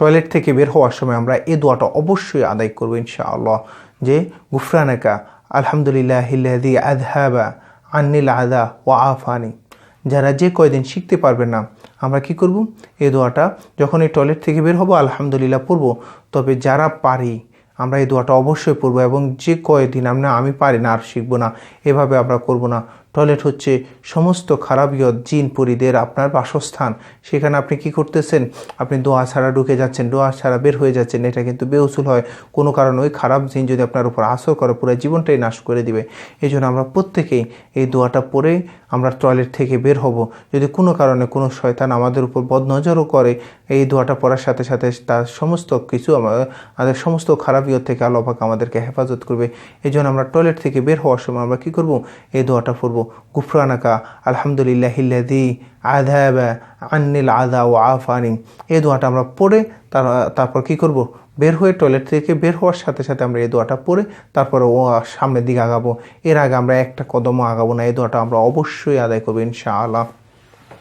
Toilet থেকে বের হওয়ার সময় আমরা এ দোয়াটা অবশ্যই আদায় করব, ইনশাআল্লাহ। যে, গুফরানাকা আলহামদুলিল্লাহ হিল্লাদি আদহাবা আন্নিল আদা ও আফানি। যারা যে কয়দিন শিখতে পারবে না, আমরা কি করব? এ দোয়াটা যখন এই টয়লেট থেকে বের হব, আলহামদুলিল্লাহ পড়ব। তবে যারা পারি, আমরা এই দোয়াটা অবশ্যই পড়ব এবং যে কয়দিন আমরা, আমি পারি না, আর শিখব না, এভাবে আমরা করব না। টয়লেট হচ্ছে সমস্ত খারাপিয়ত জিন পরিদের আপনার বাসস্থান। সেখানে আপনি কি করতেছেন? আপনি দোয়া ছাড়া ঢুকে যাচ্ছেন, দোয়া ছাড়া বের হয়ে যাচ্ছেন। এটা কিন্তু বেউসুল হয়। কোনো কারণে ওই খারাপ জিন যদি আপনার উপর আসর করে, পুরো জীবনটাই নাশ করে দিবে। এই জন্য আমরা প্রত্যেকেই এই দোয়াটা পড়ে আমরা টয়লেট থেকে বের হব। যদি কোনো কারণে কোনো শয়তান আমাদের উপর বদনজরও করে, এই দোয়াটা পড়ার সাথে সাথে তার সমস্ত কিছু আমাদের সমস্ত খারাপিয়ত থেকে আল্লাহ পাক আমাদেরকে হেফাজত করবে। এই জন্য আমরা টয়লেট থেকে বের হওয়ার সময় আমরা কী করব? এই দোয়াটা পড়ব। গুফরানাকা আলহামদুলিল্লাহ হিল্লাদি আধাবা আন্নিল আদা ও আফানি। এই দোয়াটা আমরা পড়ে তার, তারপর কি করব? বের হয়ে টয়লেট থেকে বের হওয়ার সাথে সাথে আমরা এই দোয়াটা পড়ে তারপরে ও সামনের দিকে আগাবো। এর আগে আমরা একটা কদমও আগাবো না এই দোয়াটা আমরা অবশ্যই আদায় করব ইনশাআল্লাহ।